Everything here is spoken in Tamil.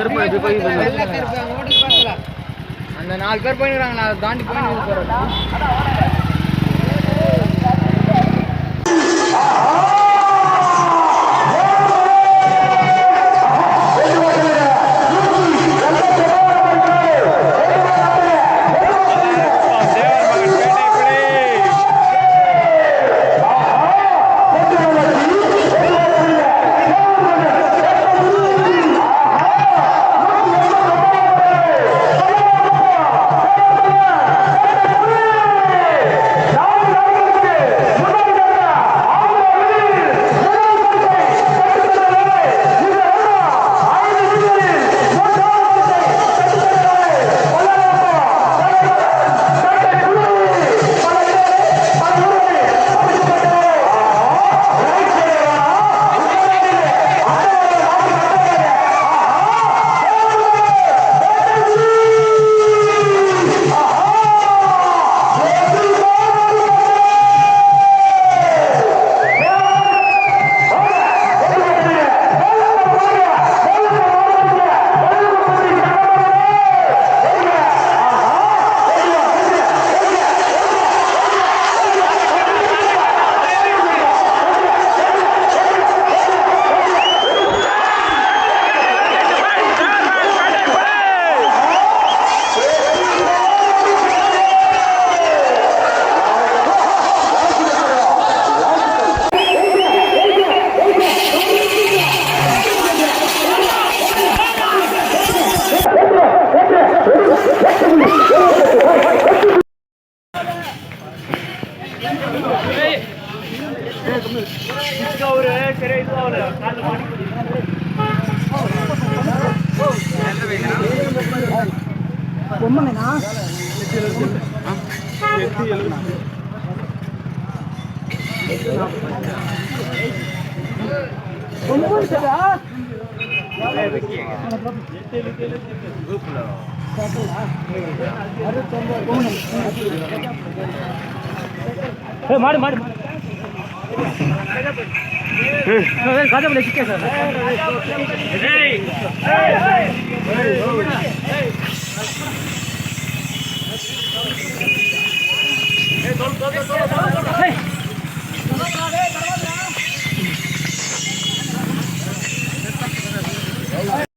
கருப்பு இது போய் வெள்ளை கருப்பு அங்க ஓட்டுக்கு பார்க்கல அந்த நாலு பேர் போயிருக்காங்க நான் அதை தாண்டி போயின்னு போறேன் மாடு மாடு காஜாபுல சிக்கே சார்